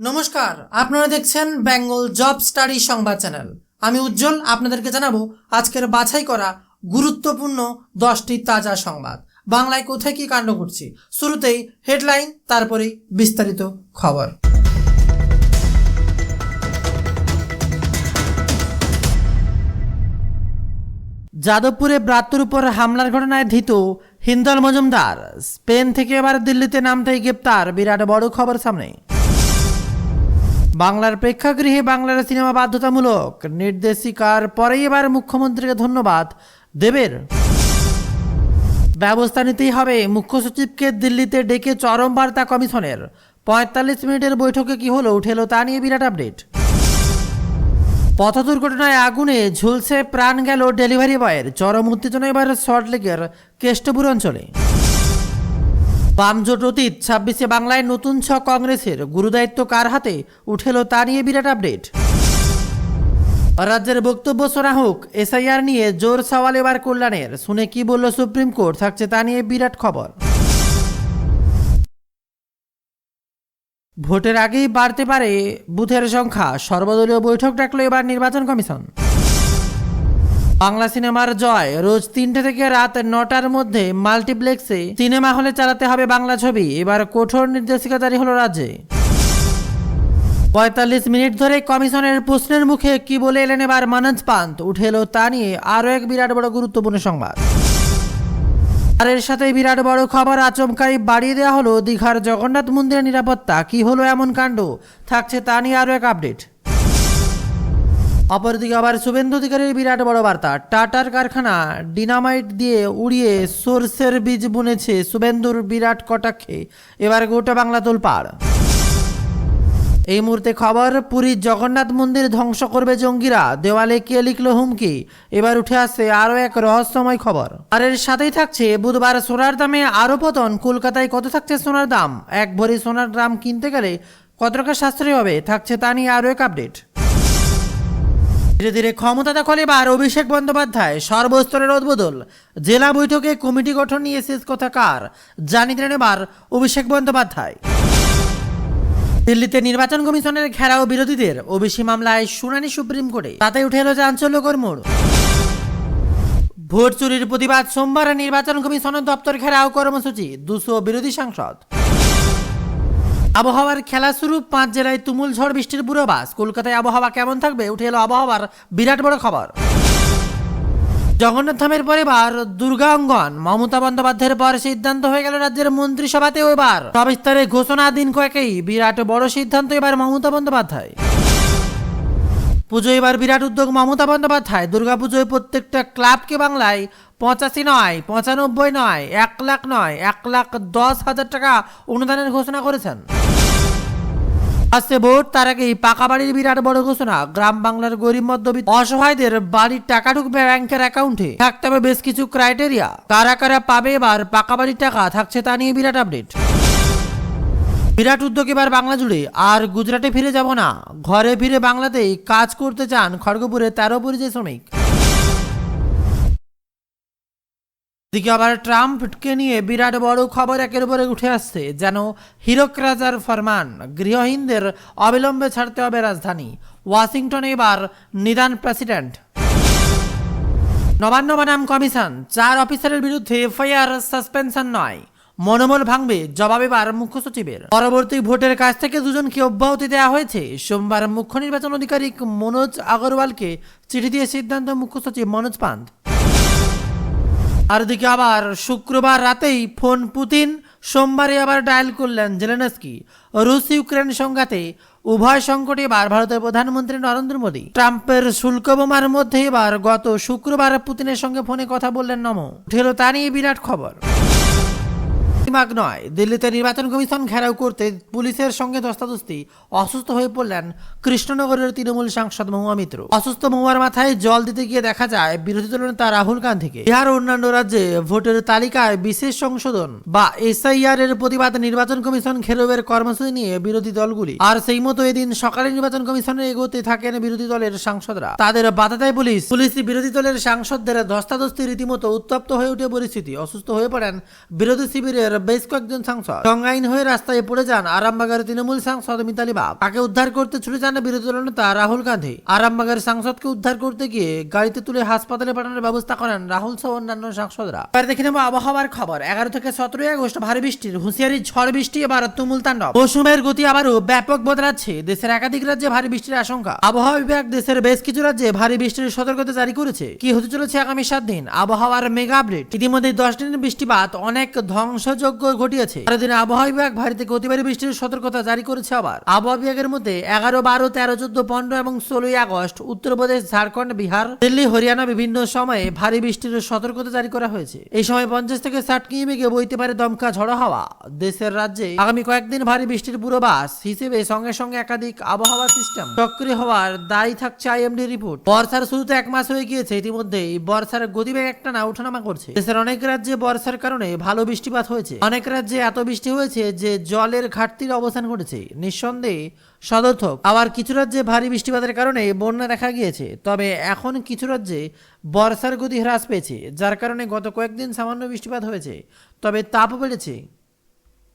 নমস্কার, আপনারা দেখছেন বেঙ্গল জব স্টাডি সংবাদ চ্যানেল। আমি উজ্জ্বল, আপনাদেরকে জানাব আজকের বাছাই করা গুরুত্বপূর্ণ দশটি তাজা সংবাদ। বাংলায় কোথায় কি কাণ্ড ঘটছে? শুরুতেই হেডলাইন তারপরেই বিস্তারিত খবর। যাদবপুরে ব্রাত্যর উপর হামলার ঘটনায় ধৃত হিন্দল মজুমদার। স্পেন থেকে এবার দিল্লিতে নামতেই গ্রেপ্তার বিরাট বড় খবর সামনে। বাংলার প্রেক্ষাগৃহে বাংলার সিনেমা বাধ্যতামূলক। নির্দেশিকার পরেই এবার মুখ্যমন্ত্রীকে ধন্যবাদ দেবের। ব্যবস্থা নিতেই হবে। মুখ্য সচিবকে দিল্লিতে ডেকে চরম বার্তা কমিশনের। পঁয়তাল্লিশ মিনিটের বৈঠকে কি হলো, উঠেলো তা নিয়ে বিরাট আপডেট। পথ দুর্ঘটনায় আগুনে ঝুলসে প্রাণ গেল ডেলিভারি বয়ের। চরম উত্তেজনা এবার সল্টলেকের কেষ্টপুর অঞ্চলে। বামজোট অতীত ছাব্বিশে বাংলায় নতুন ছ কংগ্রেসের গুরুদায়িত্ব কার হাতে? উঠেল তা নিয়ে বিরাট আপডেট। রাজ্যের বক্তব্য শোনা হোক, এসআইআর নিয়ে জোর সওয়াল এবার কল্যাণের। শুনে কি বলল সুপ্রিম কোর্ট? থাকছে তা নিয়ে বিরাট খবর। ভোটের আগেই বাড়তে পারে বুথের সংখ্যা। সর্বদলীয় বৈঠক ডাকল এবার নির্বাচন কমিশন। বাংলা সিনেমার জয় রোজ তিনটে থেকে রাত নটার মধ্যে মাল্টিপ্লেক্সে সিনেমা হলে চালাতে হবে বাংলা ছবি। এবার কঠোর নির্দেশিকা জারি হলো রাজ্যে। পঁয়তাল্লিশ মিনিট ধরে কমিশনের প্রশ্নের মুখে কি বলে এলেন এবার মানজ পান্ত? উঠে এলো তা নিয়ে আরও এক বিরাট বড় গুরুত্বপূর্ণ সংবাদ। আর এর সাথে বিরাট বড় খবর আচমকাই বাড়িয়ে দেওয়া হলো দীঘার জগন্নাথ মন্দিরের নিরাপত্তা। কি হলো এমন কাণ্ড? থাকছে তা নিয়ে আরও এক আপডেট। অপরদিকে আবার শুভেন্দু অধিকারীর বিরাট বড় বার্তা। টাটার কারখানা ডিনামাইট দিয়ে উড়িয়ে সোর্সের বীজ বুনেছে শুভেন্দুর বিরাট কটাক্ষে। এবার গোটা বাংলা তোলপাড়। এই মুহূর্তে খবর, পুরীর জগন্নাথ মন্দির ধ্বংস করবে জঙ্গিরা। দেওয়ালে কে লিখলো হুমকি? এবার উঠে আসছে আরও এক রহস্যময় খবর। আর এর সাথেই থাকছে, বুধবার সোনার দামে আরও পতন। কলকাতায় কত থাকছে সোনার দাম? এক ভরি সোনার দাম কিনতে গেলে কত টাকা সাশ্রয়ী হবে? থাকছে তা নিয়ে আরও এক আপডেট। ধীরে ধীরে ক্ষমতা দখল এবার অভিষেক বন্দ্যোপাধ্যায়। সর্বস্তরের উদ্বোধন। জেলা বৈঠকে কমিটি গঠন নিয়ে শেষ কথা কার? জানিয়ে এবার অভিষেক বন্দ্যোপাধ্যায়। দিল্লিতে নির্বাচন কমিশনের ঘেরাও বিরোধীদের ওবিসি মামলায় শুনানি সুপ্রিম কোর্টে। তাতে উঠে এলো চাঞ্চল্যকর মোড়। ভোট চুরির প্রতিবাদ সোমবার নির্বাচন কমিশনের দপ্তর ঘেরাও কর্মসূচি, দুশো বিরোধী সাংসদ। আবহাওয়ার খেলা শুরু পাঁচ জেলায় তুমুল ঝড় বৃষ্টির পূর্বাভাস। কলকাতায় আবহাওয়া কেমন থাকবে? উঠে এলো আবহাওয়ার বিরাট বড় খবর। জগন্নাথ ধামের পর এবার দুর্গা অঙ্গন। মমতা বন্দ্যোপাধ্যায়ের পর সিদ্ধান্ত হয়ে গেল রাজ্যের মন্ত্রিসভাতে এবার। সবিস্তারে ঘোষণা দিন কয়েকেই। বিরাট বড় সিদ্ধান্ত এবার মমতা বন্দ্যোপাধ্যায়। পুজো এবার বিরাট উদ্যোগ মমতা বন্দ্যোপাধ্যায়। দুর্গাপুজোয় প্রত্যেকটা ক্লাবকে বাংলায় পঁচাশি নয়, পঁচানব্বই নয়, এক লাখ নয়, এক লাখ দশ হাজার টাকা অনুদানের ঘোষণা করেছেন। আসছে ভোট, তার আগেই পাকা বাড়ির বিরাট বড় ঘোষণা। গ্রাম বাংলার গরিব, মধ্যবিত্ত, অসহায়দের বাড়ির টাকা ঢুকবে ব্যাংকের অ্যাকাউন্টে। থাকতে হবে বেশ কিছু ক্রাইটেরিয়া। কারা কারা পাবে এবার পাকা বাড়ির টাকা, থাকছে তা নিয়ে বিরাট আপডেট। বিরাট উদ্যোগ এবার বাংলা জুড়ে। আর গুজরাটে ফিরে যাব না। ঘরে ফিরে বাংলাতেই কাজ করতে চান খড়গপুরে তেরো পরিযায়ী শ্রমিক। দিকে আবার ট্রাম্পকে নিয়ে বিরাট বড় খবর একের উপরে উঠে আসছে, যেন হিরক রাজার ফরমান। গৃহহীনদের অবিলম্বে ছাড়তে হবে রাজধানী। ওয়াশিংটনে এবার নিদান প্রেসিডেন্ট। নবান্ন বনাম কমিশন, চার অফিসারের বিরুদ্ধে এফআইআর সাসপেনশন নয়। মনোবল ভাঙবে, জবাবে এবার মুখ্য সচিবের। পরবর্তী ভোটের কাছ থেকে দুজনকে অব্যাহতি দেওয়া হয়েছে। সোমবার মুখ্য নির্বাচন আধিকারিক মনোজ আগরওয়ালকে চিঠি দিয়ে সিদ্ধান্ত মুখ্য সচিব মনোজ পান্ত আর দিকে আবার শুক্রবার রাতেই ফোন পুতিন, সোমবারে আবার ডায়াল করলেন জেলেনস্কি। রুশ ইউক্রেন সংঘাতে উভয় সংকটে এবার ভারতের প্রধানমন্ত্রী নরেন্দ্র মোদী। ট্রাম্পের শুল্ক বোমার মধ্যে এবার গত শুক্রবার পুতিনের সঙ্গে ফোনে কথা বললেন নমো। উঠেল তা নিয়ে বিরাট খবর। দিমাগ নয়। দিল্লিতে নির্বাচন কমিশন ঘেরাও করতে পুলিশের সঙ্গে ধস্তাধস্তি অসুস্থ হয়ে পড়লেন কৃষ্ণনগরের তৃণমূল সাংসদ মহুয়া মিত্র। অসুস্থ মহুয়ার মাথায় জল দিতে গিয়ে দেখা যায়, বিরোধী দলনেতা রাহুল গান্ধীকে। বিহার অন্যান্য রাজ্যে ভোটের তালিকায় বিশেষ সংশোধন বা এসআইআর এর প্রতিবাদ নির্বাচন কমিশন ঘেরাওয়ের কর্মসূচি নিয়ে বিরোধী দলগুলি। আর সেই মতো এদিন সকালে নির্বাচন কমিশনে এগোতে থাকেন বিরোধী দলের সাংসদরা। তাদের বাধা দেয় পুলিশ। পুলিশ বিরোধী দলের সাংসদদের ধস্তাধস্তি রীতিমতো উত্তপ্ত হয়ে উঠে পরিস্থিতি। অসুস্থ হয়ে পড়েন বিরোধী শিবিরের বেশ কয়েকজন সাংসদ। সংজ্ঞাহীন হয়ে রাস্তায় পড়ে যান আরামবাগের তৃণমূল সাংসদ মিতালি বাগ তাকে উদ্ধার করতে ছুটে যান বিরোধী দল নেতা রাহুল গান্ধী। আরামবাগের সাংসদকে উদ্ধার করতে গিয়ে গাড়িতে তুলে হাসপাতালে পাঠানোর ব্যবস্থা করেন রাহুল সহ অন্যান্য সাংসদরা। এবার দেখে নেব আবহাওয়ার খবর। এগারো থেকে সতেরোই আগস্ট ভারী বৃষ্টির, হুঁশিয়ারি ঝড় বৃষ্টি এবার তুমুল তাণ্ডব মৌসুমের গতি আবারও ব্যাপক বদলাচ্ছে দেশের একাধিক রাজ্যে ভারী বৃষ্টির আশঙ্কা। আবহাওয়া বিভাগ দেশের বেশ কিছু রাজ্যে ভারী বৃষ্টির সতর্কতা জারি করেছে। কি হতে চলেছে আগামী সাত দিন? আবহাওয়ার মেগা আপডেট। ইতিমধ্যে দশ দিনের বৃষ্টিপাত অনেক ধ্বংসযজ্ঞ ঘটিয়েছে। পরের দিন আবহাওয়া বিভাগ ভারী থেকে অতি ভারী বৃষ্টির সতর্কতা জারি করেছে আবার। আবহাওয়া বিভাগের মধ্যে এগারো, বারো, তেরো, চোদ্দ, পনেরো এবং ষোলোই আগস্ট উত্তরপ্রদেশ ঝাড়খণ্ড, বিহার, দিল্লি, হরিয়ানা বিভিন্ন সময়ে ভারী বৃষ্টির সতর্কতা জারি করা হয়েছে। এই সময় পঞ্চাশ থেকে ষাট কিমি বেগে বইতে পারে দমকা ঝড়ো হাওয়া। দেশের রাজ্যে আগামী কয়েকদিন ভারী বৃষ্টির পূর্বাভাস হিসেবে সঙ্গে সঙ্গে একাধিক আবহাওয়া সিস্টেম সক্রিয় হওয়ার দায়ী থাকছে আইএমডি রিপোর্ট। বর্ষার শুরুতে এক মাস হয়ে গিয়েছে, ইতিমধ্যেই বর্ষার গতিবেগ একটা না ওঠানামা করছে। দেশের অনেক রাজ্যে বর্ষার কারণে ভালো বৃষ্টিপাত হয়েছে। অনেক রাজ্যে এত বৃষ্টি হয়েছে যে জলের ঘাটতির অবস্থান ঘটেছে। নিঃসন্দেহে সদর্থক। আবার কিছু রাজ্যে ভারী বৃষ্টিপাতের কারণে বন্যা দেখা গিয়েছে। তবে এখন কিছু রাজ্যে বর্ষার গতি হ্রাস পেয়েছে, যার কারণে গত কয়েকদিন সামান্য বৃষ্টিপাত হয়েছে। তবে তাপ বেড়েছে।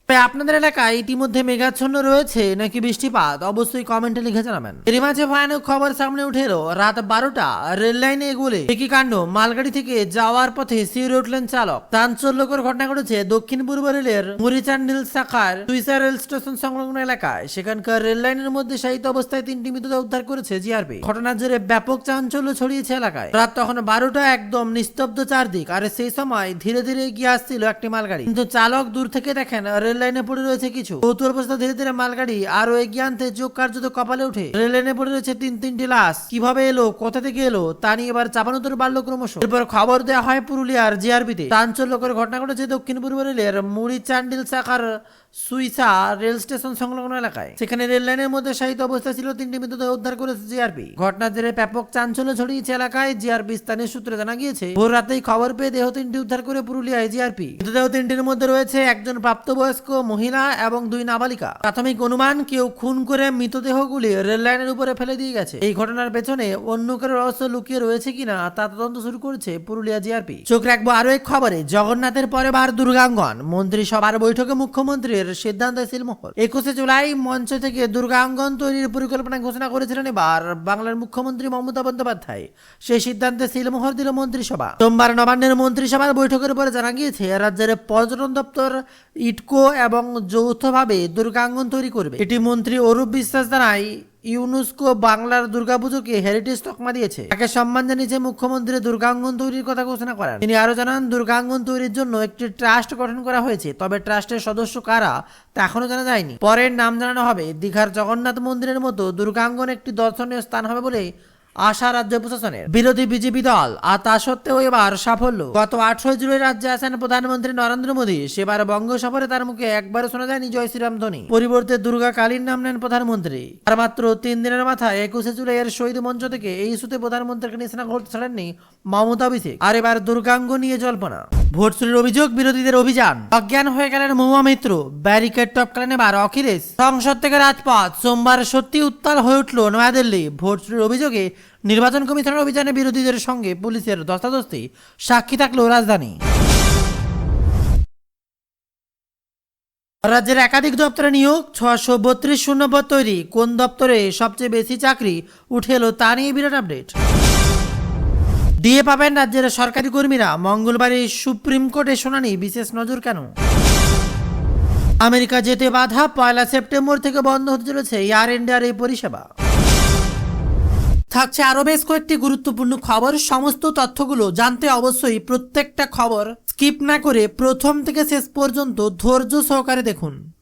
তবে আপনাদের এলাকায় ইতিমধ্যে মেঘাচ্ছন্ন রয়েছে নাকি বৃষ্টিপাত? অবশ্যই কমেন্টে লিখে জানাবেন। এর মাঝে ভয়ানক খবর সামনে উঠে এলো। রাত বারোটা, রেল লাইনে এগুলে একই কাণ্ড। মালগাড়ি থেকে যাওয়ার পথে শিউরে উঠলেন চালক। চাঞ্চল্যকর ঘটনা ঘটেছে দক্ষিণ পূর্ব রেলের মুরিচান্ডিল শাখার সুইসা রেল স্টেশন সংলগ্ন এলাকায়। সেখানকার রেল লাইনের মধ্যে শায়িত অবস্থায় তিনটি মৃতদেহ উদ্ধার করেছে জিআরপি। ঘটনার জেরে ব্যাপক চাঞ্চল্য ছড়িয়েছে এলাকায়। রাত তখন বারোটা একদম নিস্তব্ধ চারদিক। আর সেই সময় ধীরে ধীরে এগিয়ে আসছিল একটি মালগাড়ি। কিন্তু চালক দূর থেকে দেখেন রেল লাইনে পড়ে রয়েছে কিছু। চতুর অবস্থা ধীরে ধীরে মালগাড়ি। আরও এগিয়ে আনতে চোখ কার্যত কপালে উঠে রেল লাইনে পড়ে রয়েছে তিন তিনটি লাশ। কীভাবে এলো, কোথা থেকে এলো, তা নিয়ে এবার চাপানোতর বাড়লো ক্রমশ। এরপর খবর দেওয়া হয় পুরুলিয়ার জিআরপিতে চাঞ্চল্যকর ঘটনা ঘটেছে দক্ষিণ পূর্ব রেলের মুড়ি চান্ডিল শাখার সুইসা রেল স্টেশন সংলগ্ন এলাকায়। সেখানে রেল লাইনের মধ্যে শায়িত অবস্থা ছিল তিনটি মৃতদেহ উদ্ধার করেছে জিআরপি। ঘটনার জেরে ব্যাপক চাঞ্চল্য ছড়িয়েছে এলাকায়, জিআরপি স্থানীয় সূত্রে জানা গিয়েছে, ভোর রাতেই খবর পেয়ে দেহ তিনটি উদ্ধার করে পুরুলিয়ায় জিআরপি। মৃতদেহ তিনটির মধ্যে রয়েছে একজন প্রাপ্তবয়স্ক মহিলা এবং দুই নাবালিকা। প্রাথমিক অনুমান, কেউ খুন করে মৃতদেহগুলি রেল লাইনের উপরে ফেলে দিয়ে গেছে। এই ঘটনার পেছনে অন্য কারও রহস্য লুকিয়ে রয়েছে কিনা তা তদন্ত শুরু করেছে পুরুলিয়া জিআরপি। চোখ রাখব আরও এক খবরে, জগন্নাথের পরে বার দুর্গাঙ্গন। মন্ত্রিসভার বৈঠকে মুখ্যমন্ত্রীর ছিল মহল। একুশে জুলাই মঞ্চ থেকে দুর্গাঙ্গন তৈরির পরিকল্পনা ঘোষণা করেছিলেন এবার বাংলার মুখ্যমন্ত্রী মমতা বন্দ্যোপাধ্যায়। সেই সিদ্ধান্তে সিলমোহর দিল মন্ত্রিসভা। সোমবার নবান্নের মন্ত্রিসভার বৈঠকের পরে জানা গিয়েছে, রাজ্যের পর্যটন দপ্তর ইটকো এবং যৌথভাবে দুর্গাঙ্গন তৈরি করবে। এটি মন্ত্রী অরূপ বিশ্বাস জানায় ইউনেস্কো বাংলার দুর্গাপুজোকে হেরিটেজ তকমা দিয়েছে। তাকে সম্মান জানিয়েছে মুখ্যমন্ত্রী দুর্গাঙ্গন তৈরির কথা ঘোষণা করেন। তিনি আরও জানান, দুর্গাঙ্গন তৈরির জন্য একটি ট্রাস্ট গঠন করা হয়েছে, তবে ট্রাস্টের সদস্য কারা তা এখনও জানা যায়নি। পরের নাম জানানো হবে দীঘার জগন্নাথ মন্দিরের মতো দুর্গাঙ্গন একটি দর্শনীয় স্থান হবে বলে আশা রাজ্য প্রশাসনের। বিরোধী বিজেপি দল, আর তা সত্ত্বেও এবার সাফল্য। গত আঠারোই জুলাই রাজ্যে আসেন প্রধানমন্ত্রী নরেন্দ্র মোদী। সেবার বঙ্গ সফরে তার মুখে একবারও শোনা যায়নি জয় শ্রীরাম ধ্বনি পরিবর্তে দুর্গা কালীর নাম নেন প্রধানমন্ত্রী। আর মাত্র তিন দিনের মাথায় একুশে জুলাই এর শহীদ মঞ্চ থেকে এই ইস্যুতে প্রধানমন্ত্রীকে নিশানা ঘটতে ছাড়েননি মমতা অভিষেক। আর এবার দুর্গাঙ্গ নিয়ে জল্পনা। ভোট চুরির অভিযোগ, বিরোধীদের অভিযান। অজ্ঞান হয়ে গেলেন মহুয়া মিত্র। ব্যারিকেড টপকালেন এবার অখিলেশ। সংসদ থেকে রাজপথ। সোমবার সত্যি উত্তাল হয়ে উঠল নয়াদিল্লি। ভোট চুরির অভিযোগে নির্বাচন কমিশনের অভিযানে বিরোধীদের সঙ্গে পুলিশের ধস্তাধস্তি সাক্ষী থাকল রাজধানী। রাজ্যের একাধিক দপ্তরে নিয়োগ ছশো বত্রিশ শূন্যপদ তৈরি। কোন দপ্তরে সবচেয়ে বেশি চাকরি উঠে এলো তা নিয়ে বিরাট আপডেট। দিয়ে পাবেন রাজ্যের সরকারি কর্মীরা মঙ্গলবারে সুপ্রিম কোর্টে শুনানি, বিশেষ নজর কেন? আমেরিকা যেতে বাধা, পয়লা সেপ্টেম্বর থেকে বন্ধ হতে চলেছে এয়ার ইন্ডিয়ার এই পরিষেবা। থাকছে আরও বেশ কয়েকটি গুরুত্বপূর্ণ খবর, সমস্ত তথ্যগুলো জানতে অবশ্যই প্রত্যেকটা খবর স্কিপ না করে প্রথম থেকে শেষ পর্যন্ত ধৈর্য সহকারে দেখুন।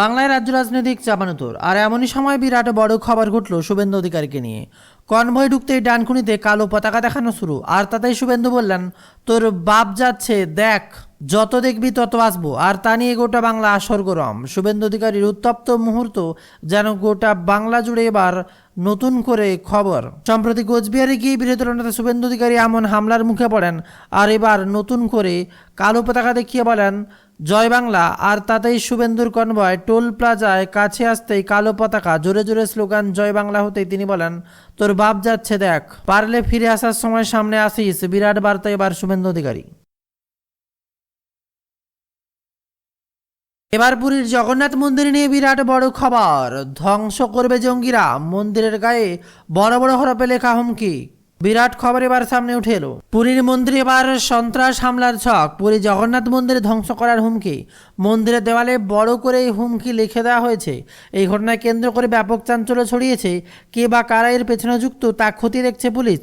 বাংলায় রাজ্য রাজনৈতিক চাপানুতর। আর এমনই সময় বিরাট বড় খবর ঘটল শুভেন্দু অধিকারীকে নিয়ে। কনভয় ঢুকতেই ডানকুনিতে কালো পতাকা দেখানো শুরু। আর তাতেই শুভেন্দু বললেন, তোর বাপ যাচ্ছে, দেখ, যত দেখবি তত আসব। আর তা নিয়ে গোটা বাংলা সরগরম। শুভেন্দু অধিকারীর উত্তপ্ত মুহূর্ত যেন গোটা বাংলা জুড়ে এবার নতুন করে খবর। সম্প্রতি কোচবিহারে গিয়ে বিরোধী নেতা শুভেন্দু অধিকারী এমন হামলার মুখে পড়েন, আর এবার নতুন করে কালো পতাকা দেখিয়ে বলেন জয় বাংলা। আর তাতেই শুভেন্দুর কনভয়, টোল প্লাজায় কাছে আসতেই কালো পতাকা, জোরে জোরে স্লোগান, জয় বাংলা হতেই তিনি বলেন, তোর বাপ যাচ্ছে দেখ। পারলে ফিরে আসার সময় সামনে আসিস, বিরাট বার্তা এবার শুভেন্দু অধিকারী। এবার পুরীর জগন্নাথ মন্দির নিয়ে বিরাট বড় খবর, ধ্বংস করবে জঙ্গিরা, মন্দিরের গায়ে বড় বড় হরপে লেখা হুমকি। বিরাট খবর এবার সামনে উঠে এলো। পুরীর মন্দিরে এবার সন্ত্রাস হামলার ছক পুরী জগন্নাথ মন্দিরে ধ্বংস করার হুমকি। মন্দিরের দেওয়ালে বড় করে এই হুমকি লিখে দেওয়া হয়েছে। এই ঘটনায় কেন্দ্র করে ব্যাপক চাঞ্চল্য ছড়িয়েছে। কে বা কারা এর পেছনে যুক্ত তা খতিয়ে দেখছে পুলিশ।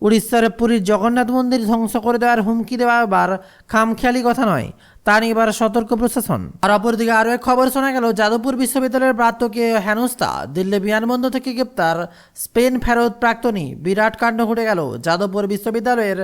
উড়িষ্যার পুরীর জগন্নাথ মন্দির ধ্বংস করে দেওয়ার হুমকি দেওয়া এবার খামখেয়ালি কথা নয়। তা নিয়ে এবার সতর্ক প্রশাসন। আর অপরদিকে আরও এক খবর শোনা গেল, যাদবপুর বিশ্ববিদ্যালয়ের প্রাক্তকে হেনস্থা। দিল্লি বিমানবন্দর থেকে গ্রেপ্তার স্পেন ফেরত প্রাক্তনী। বিরাট কাণ্ড ঘটে গেল। যাদবপুর বিশ্ববিদ্যালয়ের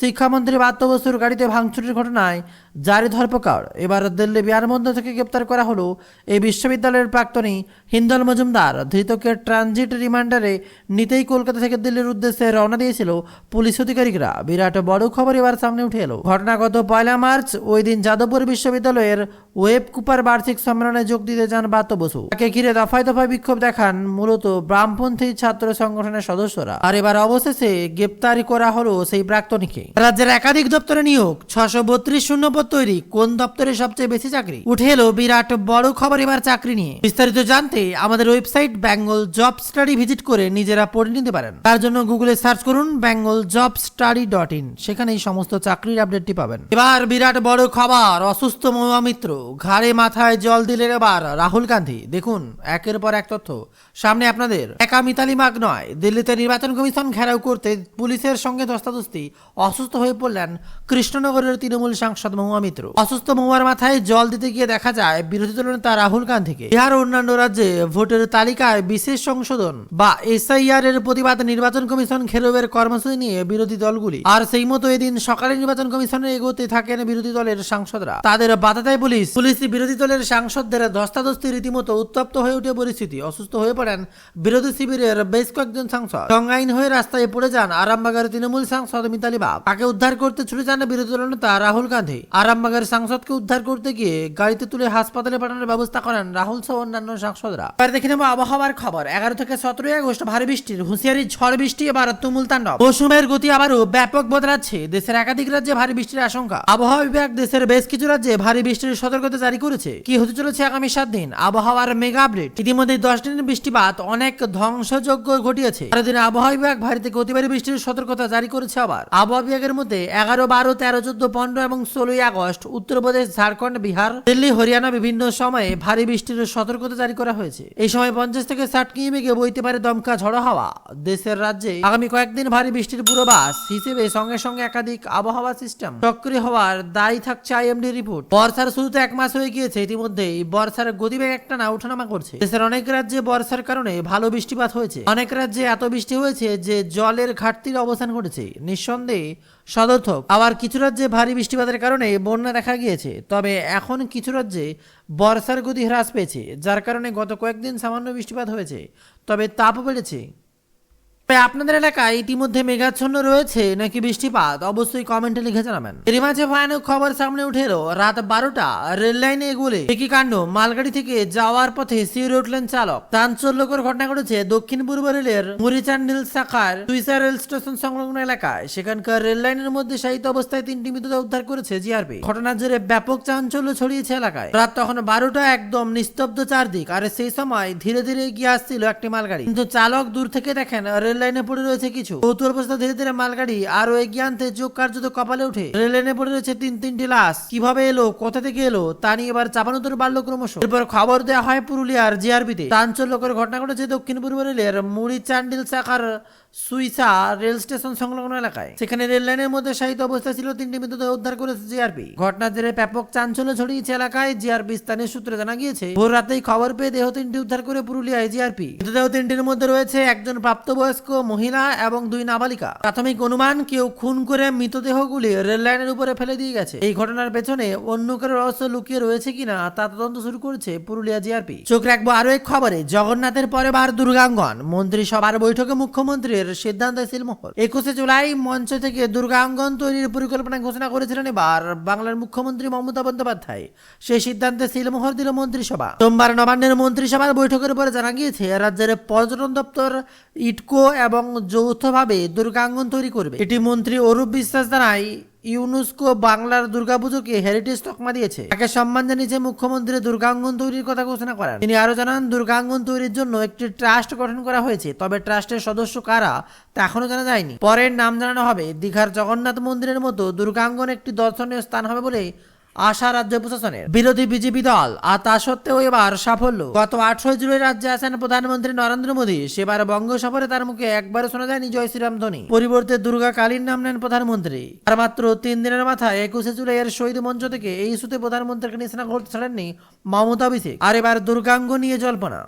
শিক্ষামন্ত্রী বাদ্য বসুর গাড়িতে ভাঙচুরের ঘটনায় জারি ধরপকড়। এবার দিল্লি বিমানবন্দর থেকে গ্রেপ্তার করা হলো এই বিশ্ববিদ্যালয়ের প্রাক্তনী হিন্দল মজুমদার। ধৃতকে ট্রানজিট রিমান্ডারে নিতেই কলকাতা থেকে দিল্লির উদ্দেশ্যে রওনা দিয়েছিল পুলিশ আধিকারিকরা বিরাট বড় খবর এবার সামনে উঠে এলো। ঘটনাগত পয়লা মার্চ ওই দিন যাদবপুর বিশ্ববিদ্যালয়ের ওয়েব কুপার বার্ষিক সম্মেলনে যোগ দিতে যান বাত্য বসু। তাকে ঘিরে দফায় দফায় বিক্ষোভ দেখান মূলত বামপন্থী ছাত্র সংগঠনের সদস্যরা। আর এবার অবশেষে গ্রেপ্তারি করা হলো সেই প্রাক্তনীকে। রাজ্যের একাধিক দপ্তরে নিয়োগ ছশো বত্রিশ শূন্যপদ তৈরি, কোন দপ্তরে সবচেয়ে বেশি চাকরি? উঠে এলো বিরাট বড় খবর এবার চাকরি নিয়ে। বিস্তারিত জানতে আমাদের website Bengal job study visit করে নিজেরা পড়ে নিতে পারেন। তার জন্য গুগলে সার্চ করুন Bengal job study dot in সেখানে এই সমস্ত চাকরির আপডেটটি পাবেন। এবার বিরাট বড় খবর। অসুস্থ মহামিত্র ঘাড়ে মাথায় জল দিলেন এবার রাহুল গান্ধী। দেখুন, একের পর এক তথ্য। সামনে আপনাদের, একা মিতালি মাগ নয়, দিল্লিতে নির্বাচন কমিশন ঘেরাও করতে পুলিশের সঙ্গে ধস্তাধস্তি, অসুস্থ হয়ে পড়লেন কৃষ্ণনগরের তৃণমূল সাংসদ মহুয়া মিত্র। অসুস্থ মহুয়ার মাথায় জল দিতে গিয়ে দেখা যায়, বিরোধী দলনেতা রাহুল গান্ধীকে। বিহার অন্যান্য রাজ্যে ভোটের তালিকায় বিশেষ সংশোধন বা এসআইআর এর প্রতিবাদ নির্বাচন কমিশন ঘেরাওয়ের কর্মসূচি নিয়ে বিরোধী দলগুলি। আর সেই মতো এদিন সকালে নির্বাচন কমিশনে এগোতে থাকেন বিরোধী দলের সাংসদরা। তাদের বাধা দেয় পুলিশ। পুলিশ বিরোধী দলের সাংসদদের ধস্তাধস্তি রীতিমতো উত্তপ্ত হয়ে উঠে পরিস্থিতি। অসুস্থ হয়ে পড়েন বিরোধী শিবিরের বেশ কয়েকজন সাংসদ। সংজ্ঞাহীন হয়ে রাস্তায় পড়ে যান আরামবাগের তৃণমূল সাংসদ মিতালি বাগ তাকে উদ্ধার করতে ছুটে যান বিরোধী দল নেতা রাহুল গান্ধী। আরামবাগের সাংসদকে উদ্ধার করতে গিয়ে গাড়িতে তুলে হাসপাতালে পাঠানোর ব্যবস্থা করেন রাহুল সহ অন্যান্য সাংসদরা। এবার দেখে নেব আবহাওয়ার খবর। এগারো থেকে সতেরোই আগস্ট ভারী বৃষ্টির, হুঁশিয়ারি ঝড় বৃষ্টি, এবার তুমুল তাণ্ডব মৌসুমের গতি আবারও ব্যাপক বদলাচ্ছে দেশের একাধিক রাজ্যে ভারী বৃষ্টির আশঙ্কা। আবহাওয়া বিভাগ দেশের বেশ কিছু রাজ্যে ভারী বৃষ্টির সতর্কতা জারি করেছে। কি হতে চলেছে আগামী সাত দিন? আবহাওয়ার মেগা আপডেট। ইতিমধ্যে দশ দিনের বৃষ্টিপাত অনেক ধ্বংসযজ্ঞ ঘটিয়েছে। পরের দিনে আবহাওয়া বিভাগ ভারী থেকে অতি ভারী বৃষ্টির সতর্কতা জারি করেছে আবার। আবহাওয়া বিভাগের মধ্যে এগারো, বারো, তেরো, চোদ্দ, পনেরো এবং ষোলোই আগস্ট উত্তরপ্রদেশ ঝাড়খণ্ড, বিহার, দিল্লি, হরিয়ানা বিভিন্ন সময়ে ভারী বৃষ্টির সতর্কতা জারি করা হয়েছে। এই সময় পঞ্চাশ থেকে ষাট কিমি বইতে পারে দমকা ঝড়ো হাওয়া। দেশের রাজ্যে আগামী কয়েকদিন ভারী বৃষ্টির পূর্বাভাস হিসেবে সঙ্গে সঙ্গে একাধিক আবহাওয়া সিস্টেম সক্রিয় হওয়ার দায়ী থাকছে আইএমডি রিপোর্ট বর্ষার শুরুতে এক মাস হয়ে গিয়েছে ইতিমধ্যেই বর্ষার গতিবেগ একটা না, ওঠানামা করছে। দেশের অনেক রাজ্যে বর্ষার কারণে ভালো বৃষ্টিপাত হয়েছে। অনেক রাজ্যে এত বৃষ্টি হয়েছে যে জলের ঘাটতির অবসান ঘটেছে। নিঃসন্দেহে সদর্থক, আবার কিছু রাজ্যে ভারী বৃষ্টিপাতের কারণে বন্যা দেখা গিয়েছে। তবে এখন কিছু রাজ্যে বর্ষার গতি হ্রাস পেয়েছে, যার কারণে গত কয়েকদিন সামান্য বৃষ্টিপাত হয়েছে। তবে তাপও বেড়েছে। আপনাদের এলাকায় ইতিমধ্যে মেঘাচ্ছন্ন রয়েছে নাকি বৃষ্টিপাত? অবশ্যই কমেন্টে লিখে জানাবেন। এর মাঝে ভয়ানক খবর সামনে উঠে এলো। রাত বারোটা, রেল লাইনে এগুলে একই কাণ্ড। মালগাড়ি থেকে যাওয়ার পথে শিউরে উঠলেন চালক। চাঞ্চল্যকর ঘটনা ঘটেছে দক্ষিণ পূর্ব রেলের মুরিচান নীল শাখার সুইসা রেল স্টেশন সংলগ্ন এলাকায়। সেখানকার রেল লাইনের মধ্যে শায়িত অবস্থায় তিনটি মৃতদেহ উদ্ধার করেছে জিআরপি। ঘটনার জেরে ব্যাপক চাঞ্চল্য ছড়িয়েছে এলাকায়। রাত তখন বারোটা একদম নিস্তব্ধ চারদিক। আর সেই সময় ধীরে ধীরে এগিয়ে আসছিল একটি মালগাড়ি। কিন্তু চালক দূর থেকে দেখেন রেল লাইনে পড়ে রয়েছে কিছু। কৌতূহল অবস্থা ধীরে ধীরে মালগাড়ি আরও এগিয়ে আনতে চোখ কার্যত কপালে উঠে রেল লাইনে পড়ে রয়েছে তিন তিনটি লাশ। কীভাবে এলো, কোথা থেকে এলো, তা নিয়ে এবার চাপানোতর বাড়লো ক্রমশ। এরপর খবর দেওয়া হয় পুরুলিয়ার জিআরবিতে। চাঞ্চল্যকর ঘটনা ঘটেছে দক্ষিণ পূর্ব রেলের মুড়ি চান্ডিল শাখার সুইসা রেল স্টেশন সংলগ্ন এলাকায়। সেখানে রেল লাইনের মধ্যে শায়িত অবস্থায় ছিল তিনটি মৃতদেহ উদ্ধার করেছে জিআরপি। ঘটনার জেরে ব্যাপক চাঞ্চল্য ছড়িয়েছে এলাকায়। জিআরপি স্থানীয় সূত্রে জানা গিয়েছে, ভোর রাতেই খবর পেয়ে দেহ তিনটি উদ্ধার করে পুরুলিয়ায় জিআরপি। মৃতদেহ তিনটির মধ্যে রয়েছে একজন প্রাপ্তবয়স্ক মহিলা এবং দুই নাবালিকা। প্রাথমিক অনুমান, কেউ খুন করে মৃতদেহগুলি রেল লাইনের উপরে ফেলে দিয়ে গেছে। এই ঘটনার পেছনে অন্য কারও রহস্য লুকিয়ে রয়েছে কিনা তা তদন্ত শুরু করেছে পুরুলিয়া জিআরপি। চোখ রাখব আরও এক খবরে, জগন্নাথের পরে বার দুর্গাঙ্গন। মন্ত্রিসভার বৈঠকে মুখ্যমন্ত্রীর সিদ্ধান্ত সিলমোহর। একুশে জুলাই মঞ্চ থেকে দুর্গাঙ্গন তৈরির পরিকল্পনা ঘোষণা করেছিলেন এবার বাংলার মুখ্যমন্ত্রী মমতা বন্দ্যোপাধ্যায়। সেই সিদ্ধান্তে সিলমোহর দিল মন্ত্রিসভা। সোমবার নবান্নের মন্ত্রিসভার বৈঠকের পরে জানা গিয়েছে, রাজ্যের পর্যটন দপ্তর ইটকো এবং যৌথভাবে দুর্গাঙ্গন তৈরি করবে। এটি মন্ত্রী অরূপ বিশ্বাস জানায়, ইউনেস্কো বাংলার দুর্গাপুজোকে হেরিটেজ তকমা দিয়েছে। তাকে সম্মান জানিয়েছে মুখ্যমন্ত্রী দুর্গাঙ্গন তৈরির কথা ঘোষণা করেন। তিনি আরও জানান, দুর্গাঙ্গন তৈরির জন্য একটি ট্রাস্ট গঠন করা হয়েছে, তবে ট্রাস্টের সদস্য কারা তা এখনও জানা যায়নি। পরের নাম জানানো হবে, দীঘার জগন্নাথ মন্দিরের মতো দুর্গাঙ্গন একটি দর্শনীয় স্থান হবে বলে আশা রাজ্য প্রশাসনের। বিরোধী বিজেপি দল, আর তা সত্ত্বেও এবার সাফল্য। গত আঠারোই জুলাই রাজ্যে আসেন প্রধানমন্ত্রী নরেন্দ্র মোদী। সেবার বঙ্গ সফরে তার মুখে একবারও শোনা যায়নি জয় শ্রীরাম ধ্বনি পরিবর্তে দুর্গা কালীর নাম নেন প্রধানমন্ত্রী। আর মাত্র তিন দিনের মাথায় একুশে জুলাই এর শহীদ মঞ্চ থেকে এই ইস্যুতে প্রধানমন্ত্রীকে নিশানা করতে ছাড়েননি মমতা অভিষেক। আর এবার দুর্গাঙ্গ নিয়ে জল্পনা।